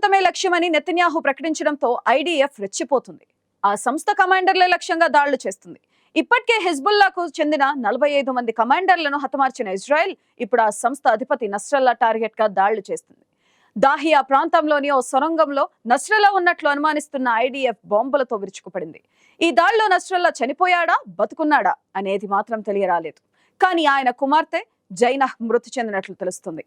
లక్ష్యమని నెతన్యాహు ప్రకటించడంతో ఐడిఎఫ్ రెచ్చిపోతుంది. ఆ సంస్థ కమాండర్లే లక్ష్యంగా దాడులు చేస్తుంది. ఇప్పటికే హెజ్బుల్లాకు చెందిన నలభై ఐదు మంది కమాండర్లను హతమార్చిన ఇజ్రాయెల్ ఇప్పుడు ఆ సంస్థ అధిపతి నస్రల్లా టార్గెట్గా దాడులు చేస్తుంది. దాహియా ప్రాంతంలోని ఓ సొరంగంలో నస్రల్లా ఉన్నట్లు అనుమానిస్తున్న ఐడిఎఫ్ బాంబులతో విరుచుకుపడింది. ఈ దాడిలో నస్రల్లా చనిపోయాడా బతుకున్నాడా అనేది మాత్రం తెలియరాలేదు. కానీ ఆయన కుమార్తె జైనహ్ మృతి చెందినట్లు తెలుస్తుంది.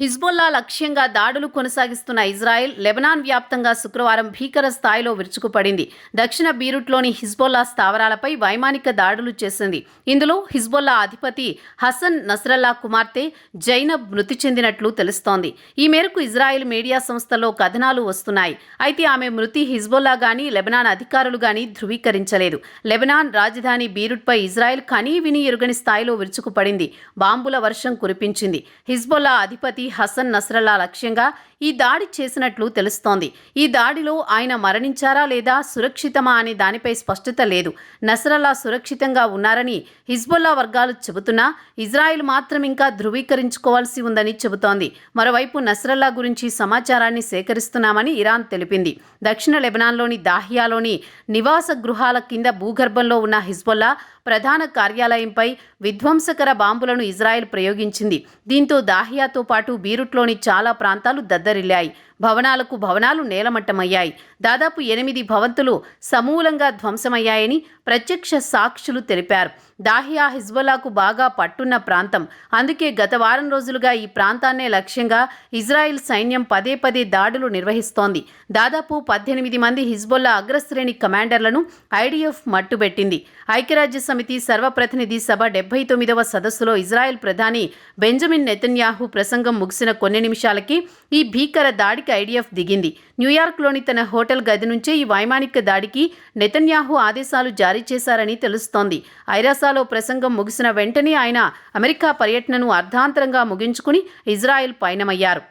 హిజ్బుల్లా లక్ష్యంగా దాడులు కొనసాగిస్తున్న ఇజ్రాయెల్ లెబనాన్ వ్యాప్తంగా శుక్రవారం భీకర స్థాయిలో విరుచుకుపడింది. దక్షిణ బీరుట్లోని హిజ్బుల్లా స్థావరాలపై వైమానిక దాడులు చేసింది. ఇందులో హిజ్బుల్లా అధిపతి హసన్ నస్రల్లా కుమార్తె జైనబ్ మృతి చెందినట్లు తెలుస్తోంది. ఈ మేరకు ఇజ్రాయెల్ మీడియా సంస్థల్లో కథనాలు వస్తున్నాయి. అయితే ఆమె మృతి హిజ్బుల్లా గాని లెబనాన్ అధికారులు గాని ధృవీకరించలేదు. లెబనాన్ రాజధాని బీరుట్పై ఇజ్రాయెల్ కనీ విని ఎరుగని స్థాయిలో విరుచుకుపడింది. బాంబుల వర్షం కురిపించింది. హిజ్బుల్లా అధిపతి హసన్ నస్రల్లా లక్ష్యంగా ఈ దాడి చేసినట్లు తెలుస్తోంది. ఈ దాడిలో ఆయన మరణించారా లేదా సురక్షితమా అనే దానిపై స్పష్టత లేదు. నస్రల్లా సురక్షితంగా ఉన్నారని హిజ్బుల్లా వర్గాలు చెబుతున్నా ఇజ్రాయెల్ మాత్రం ఇంకా ధృవీకరించుకోవాల్సి ఉందని చెబుతోంది. మరోవైపు నస్రల్లా గురించి సమాచారాన్ని సేకరిస్తున్నామని ఇరాన్ తెలిపింది. దక్షిణ లెబనాన్లోని దాహియాలోని నివాస గృహాల కింద భూగర్భంలో ఉన్న హిజ్బుల్లా ప్రధాన కార్యాలయంపై విధ్వంసకర బాంబులను ఇజ్రాయెల్ ప్రయోగించింది. దీంతో దాహియాతో పాటు బీరుట్లోని చాలా ప్రాంతాలు దద్దరిల్లాయి. భవనాలకు భవనాలు నేలమట్టమయ్యాయి. దాదాపు ఎనిమిది భవంతులు సమూలంగా ధ్వంసమయ్యాయని ప్రత్యక్ష సాక్షులు తెలిపారు. దాహియా హిజ్బుల్లాకు బాగా పట్టున్న ప్రాంతం. అందుకే గత వారం రోజులుగా ఈ ప్రాంతాన్నే లక్ష్యంగా ఇజ్రాయెల్ సైన్యం పదే పదే దాడులు నిర్వహిస్తోంది. దాదాపు పద్దెనిమిది మంది హిజ్బుల్లా అగ్రశ్రేణి కమాండర్లను ఐడిఎఫ్ మట్టుబెట్టింది. ఐక్యరాజ్య సమితి సర్వప్రతినిధి సభ డెబ్బై తొమ్మిదవ సదస్సులో ఇజ్రాయెల్ ప్రధాని బెంజమిన్ నెతన్యాహు ప్రసంగం ముగిసిన కొన్ని నిమిషాలకి ఈ భీకర దాడికి ఐడిఎఫ్ దిగింది. న్యూయార్క్లోని తన హోటల్ గది నుంచే ఈ వైమానిక దాడికి నెతన్యాహు ఆదేశాలు జారీ చేశారని తెలుస్తోంది. ఐరాసాలో ప్రసంగం ముగిసిన వెంటనే ఆయన అమెరికా పర్యటనను అర్ధాంతరంగా ముగించుకుని ఇజ్రాయెల్ పయనమయ్యారు.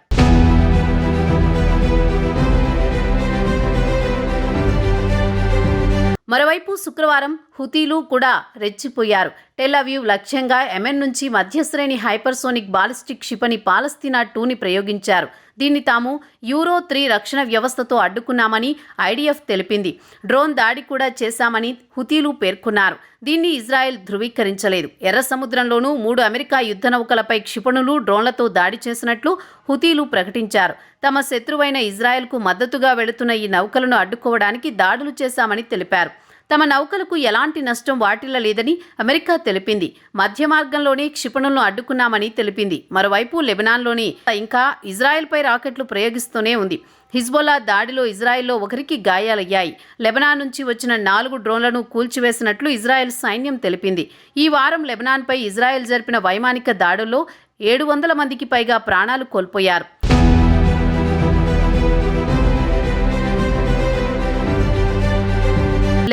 మరోవైపు శుక్రవారం హుతీలు కూడా రెచ్చిపోయారు. టెల్ లక్ష్యంగా ఎమెన్ నుంచి మధ్యశ్రేణి హైపర్సోనిక్ బాలిస్టిక్ క్షిపణి పాలస్తీనా టూని ప్రయోగించారు. దీన్ని తాము యూరో త్రీ రక్షణ వ్యవస్థతో అడ్డుకున్నామని ఐడిఎఫ్ తెలిపింది. డ్రోన్ దాడి కూడా చేశామని హుతీలు పేర్కొన్నారు. దీన్ని ఇజ్రాయెల్ ధృవీకరించలేదు. ఎర్ర సముద్రంలోనూ మూడు అమెరికా యుద్ధ నౌకలపై క్షిపణులు డ్రోన్లతో దాడి చేసినట్లు హుతీలు ప్రకటించారు. తమ శత్రువైన ఇజ్రాయెల్కు మద్దతుగా వెళుతున్న ఈ నౌకలను అడ్డుకోవడానికి దాడులు చేశామని తెలిపారు. తమ నౌకలకు ఎలాంటి నష్టం వాటిల్లలేదని అమెరికా తెలిపింది. మధ్య మార్గంలోనే క్షిపణులను అడ్డుకున్నామని తెలిపింది. మరోవైపు లెబనాన్లోని ఇంకా ఇజ్రాయెల్పై రాకెట్లు ప్రయోగిస్తూనే ఉంది. హిజ్బుల్లా దాడిలో ఇజ్రాయెల్లో ఒకరికి గాయాలయ్యాయి. లెబనాన్ నుంచి వచ్చిన నాలుగు డ్రోన్లను కూల్చివేసినట్లు ఇజ్రాయెల్ సైన్యం తెలిపింది. ఈ వారం లెబనాన్పై ఇజ్రాయెల్ జరిపిన వైమానిక దాడుల్లో ఏడు వందల మందికి పైగా ప్రాణాలు కోల్పోయారు.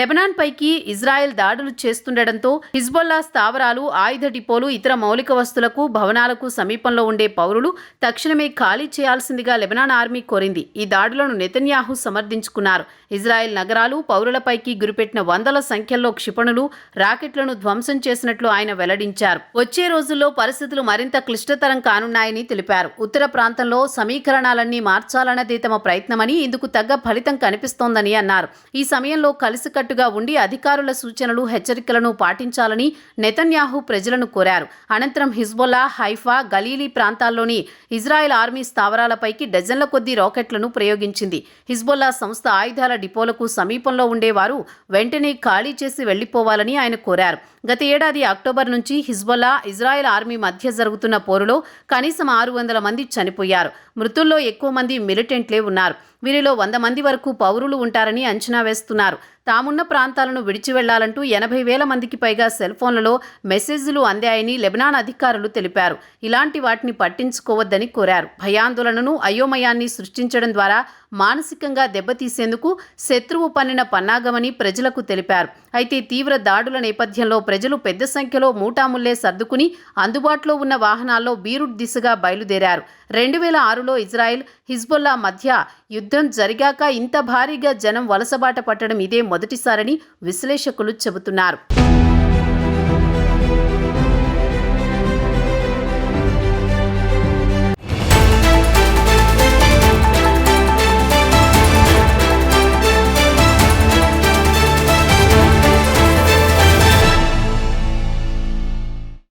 లెబనాన్ పైకి ఇజ్రాయెల్ దాడులు చేస్తుండటంతో హిజ్బొల్లా స్థావరాలు ఆయుధ డిపోలు ఇతర మౌలిక వస్తువులకు భవనాలకు సమీపంలో ఉండే పౌరులు తక్షణమే ఖాళీ చేయాల్సిందిగా లెబనాన్ ఆర్మీ కోరింది. ఈ దాడులను నెతన్యాహు సమర్థించుకున్నారు. ఇజ్రాయెల్ నగరాలు పౌరులపైకి గురిపెట్టిన వందల సంఖ్యలో క్షిపణులు రాకెట్లను ధ్వంసం చేసినట్లు ఆయన వెల్లడించారు. వచ్చే రోజుల్లో పరిస్థితులు మరింత క్లిష్టతరం కానున్నాయని తెలిపారు. ఉత్తర ప్రాంతంలో సమీకరణాలన్నీ మార్చాలన్నదే తమ ప్రయత్నమని ఇందుకు తగ్గ ఫలితం కనిపిస్తోందని అన్నారు. ఈ సమయంలో కలిసికట్టు కలిసికట్టుగా ఉండి అధికారుల సూచనలు హెచ్చరికలను పాటించాలని నెతన్యాహు ప్రజలను కోరారు. అనంతరం హిజ్బొల్లా హైఫా గలీలీ ప్రాంతాల్లోని ఇజ్రాయెల్ ఆర్మీ స్థావరాలపైకి డజన్ల కొద్దీ రాకెట్లను ప్రయోగించింది. హిజ్బొల్లా సంస్థ ఆయుధాల డిపోలకు సమీపంలో ఉండేవారు. వెంటనే ఖాళీ చేసి వెళ్ళిపోవాలని ఆయన కోరారు. గత ఏడాది అక్టోబర్ నుంచి హిజ్బొల్లా ఇజ్రాయెల్ ఆర్మీ మధ్య జరుగుతున్న పోరులో కనీసం ఆరు వందల మంది చనిపోయారు. మృతుల్లో ఎక్కువ మంది మిలిటెంట్లే ఉన్నారు. వీరిలో వంద మంది వరకు పౌరులు ఉంటారని అంచనా వేస్తున్నారు. తామున్న ప్రాంతాలను విడిచి వెళ్ళాలంటూ ఎనభై వేల మందికి పైగా సెల్ ఫోన్లలో మెసేజ్లు అందాయని లెబనాన్ అధికారులు తెలిపారు. ఇలాంటి వాటిని పట్టించుకోవద్దని కోరారు. భయాందోళనను అయోమయాన్ని సృష్టించడం ద్వారా మానసికంగా దెబ్బతీసేందుకు శత్రువు పన్నిన పన్నాగమని ప్రజలకు తెలిపారు. అయితే తీవ్ర దాడుల నేపథ్యంలో ప్రజలు పెద్ద సంఖ్యలో మూటాముల్లే సర్దుకుని అందుబాటులో ఉన్న వాహనాల్లో బీరుట్ దిశగా బయలుదేరారు. రెండు వేల ఆరులో ఇజ్రాయెల్ హిజ్బుల్లా మధ్య యుద్ధం జరిగాక ఇంత భారీగా జనం వలసబాట పట్టడం ఇదే మొదటిసారని విశ్లేషకులు చెబుతున్నారు.